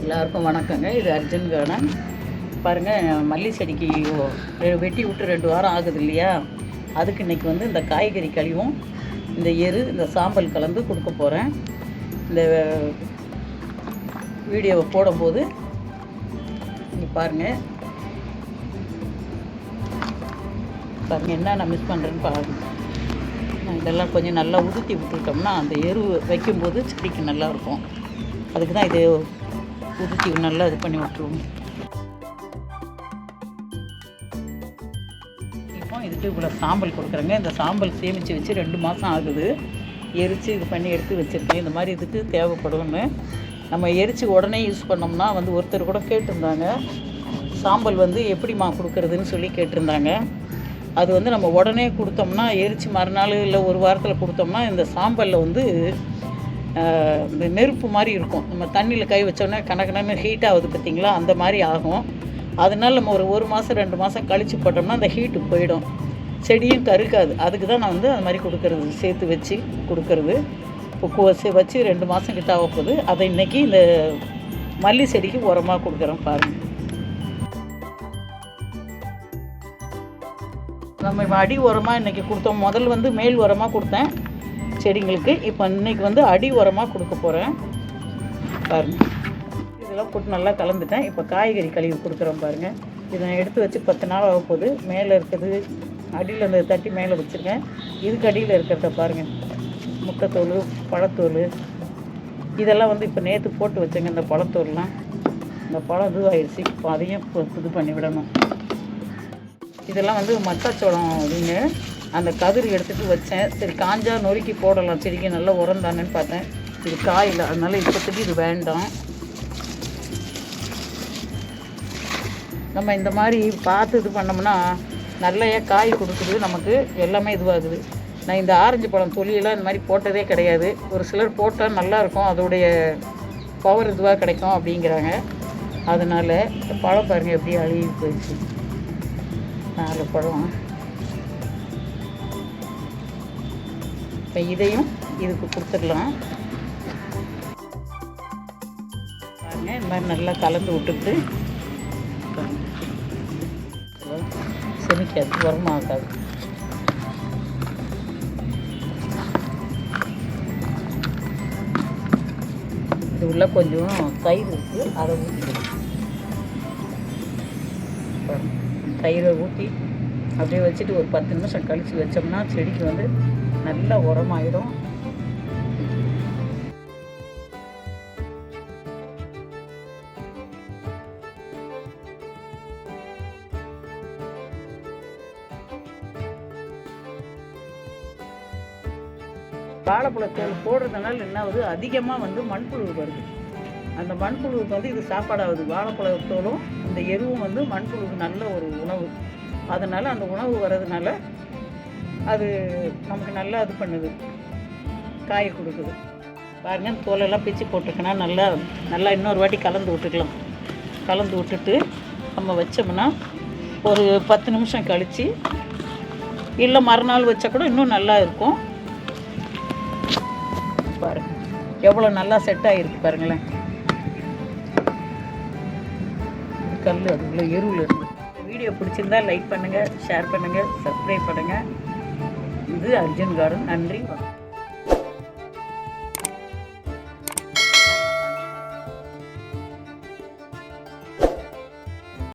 எல்லாருக்கும் வணக்கங்க. இது அர்ஜுன் கார்டன் பாருங்கள் மல்லி செடிக்கு வெட்டி விட்டு ரெண்டு வாரம் ஆகுது இல்லையா? அதுக்கு இன்றைக்கி வந்து இந்த காய்கறி கழிவும் இந்த எரு இந்த சாம்பல் கலந்து கொடுக்க போகிறேன் இந்த வீடியோவை போடும்போது நீங்கள் பாருங்கள் பாருங்கள் என்ன நான் மிஸ் பண்ணுறேன்னு பாருங்கள் இதெல்லாம் கொஞ்சம் நல்லா உதுத்தி விட்டுட்டோம்னா அந்த எரு வைக்கும்போது செடிக்கு நல்லா இருக்கும் அதுக்கு தான் இது உதுத்தி நல்லா இது பண்ணி விட்டுருவோம். இப்போ இதுக்கு இவ்வளோ சாம்பல் கொடுக்குறேங்க. இந்த சாம்பல் சேமித்து வச்சு ரெண்டு மாதம் ஆகுது. எரித்து இது பண்ணி எடுத்து வச்சுருக்கேன். இந்த மாதிரி இதுக்கு தேவைப்படும்னு. நம்ம எரித்து உடனே யூஸ் பண்ணோம்னா வந்து ஒருத்தர் கூட கேட்டிருந்தாங்க. சாம்பல் வந்து எப்படிம்மா கொடுக்குறதுன்னு சொல்லி கேட்டிருந்தாங்க. அது வந்து நம்ம உடனே கொடுத்தோம்னா எரித்து மறுநாள் இல்லை ஒரு வாரத்தில் கொடுத்தோம்னா இந்த சாம்பலில் வந்து இந்த நெருப்பு மாதிரி இருக்கும். நம்ம தண்ணியில் கை வச்சோன்னே கணக்கணன்னு ஹீட் ஆகுது பார்த்திங்களா அந்த மாதிரி ஆகும். அதனால் நம்ம ஒரு ஒரு மாதம் ரெண்டு மாதம் கழித்து போட்டோம்னா அந்த ஹீட்டு போயிடும். செடியும் கருக்காது அதுக்கு தான் நான் வந்து அந்த மாதிரி கொடுக்கறது சேர்த்து வச்சு கொடுக்கறது. இப்போ வச்சு வச்சு ரெண்டு மாதம் கிட்ட ஆக போகுது அதை இன்றைக்கி இந்த மல்லி செடிக்கு உரமாக கொடுக்குறேன் பாருங்கள் நம்ம இப்போ அடி உரமாக இன்றைக்கி கொடுத்தோம். முதல்ல வந்து மேல் உரமாக கொடுத்தேன். செடிங்களுக்கு இப்போ இன்றைக்கி வந்து அடி உரமாக கொடுக்க போகிறேன் பாருங்கள் இதெல்லாம் போட்டு நல்லா கலந்துட்டேன். இப்போ காய்கறி கழுவி கொடுக்குறோம் பாருங்கள் இதை நான் எடுத்து வச்சு பத்து நாள் ஆக போகுது. மேலே இருக்குது. அடியில் இந்த தட்டி மேலே வச்சுருக்கேன். இதுக்கு அடியில் இருக்கிறத பாருங்கள் முட்டைத்தோல் பழத்தோல். இதெல்லாம் வந்து இப்போ நேற்று போட்டு வச்சேங்க இந்த பழத்தோல்லாம். இந்த பழம் இதுவாகிடுச்சு இப்போ அதையும் இது பண்ணி விடணும். இதெல்லாம் வந்து மக்காச்சோளம் அப்படின்னு அந்த கதிர் எடுத்துட்டு வச்சேன். சரி காஞ்சா நொறுக்கி போடலாம். செடிக்கு நல்லா உரம் தானேன்னு பார்த்தேன். இது காயில். அதனால் இப்போதைக்கு இது வேண்டாம். நம்ம இந்த மாதிரி பார்த்து இது பண்ணோம்னா நல்லையா காய் கொடுக்குது. நமக்கு எல்லாமே இதுவாகுது. நான் இந்த ஆரஞ்சு பழம் தொலியெல்லாம் இந்த மாதிரி போட்டதே கிடையாது. ஒரு சிலர் போட்டால் நல்லாயிருக்கும். அதோடைய பவர் இதுவாக கிடைக்கும் அப்படிங்கிறாங்க. அதனால பழம் பாருங்கள் எப்படி அழுகி போயிடுச்சு. நாலு பழம். இப்போ இதையும் இதுக்கு கொடுத்துடலாம். பாருங்க இந்த மாதிரி நல்லா கலந்து விட்டுட்டு செமிக்காது உரமாகாது. இது உள்ள கொஞ்சம் தயிர் இருக்குது அதை ஊற்றிக்கலாம் தயிரை ஊற்றி அப்படியே வச்சுட்டு ஒரு பத்து நிமிஷம் கழித்து வச்சோம்னா செடிக்கு வந்து நல்ல உரமாயிடும் வாழைப்பழத்தோல் போடுறதுனால என்ன ஆகுது? அதிகமாக வந்து மண்புழு வருது. அந்த மண்புழுவுக்கு வந்து இது சாப்பாடாகுது. வாழைப்பழத்தோடும் இந்த எருவும் வந்து மண்புழுவுக்கு நல்ல ஒரு உணவு. அதனால் அந்த உணவு வர்றதுனால அது நமக்கு நல்லா இது பண்ணுது. காய கொடுக்குது. பாருங்க தோலெல்லாம் பிச்சு போட்டுக்கினா நல்லா நல்லா இன்னொரு வாட்டி கலந்து விட்டுக்கலாம். கலந்து விட்டுட்டு நம்ம வச்சோம்னா ஒரு பத்து நிமிஷம் கழித்து இல்லை மறுநாள் வச்சா கூட இன்னும் நல்லா இருக்கும். பாருங்க எவ்வளோ நல்லா செட் ஆகிருக்கு பாருங்களேன். கல் அதுக்குள்ளே எருவில் இருந்து வீடியோ பிடிச்சிருந்தா லைக் பண்ணுங்கள் ஷேர் பண்ணுங்கள் சப்ஸ்கிரைப் பண்ணுங்கள் இது அர்ஜுன் கார்டன் நன்றி வணக்கம்.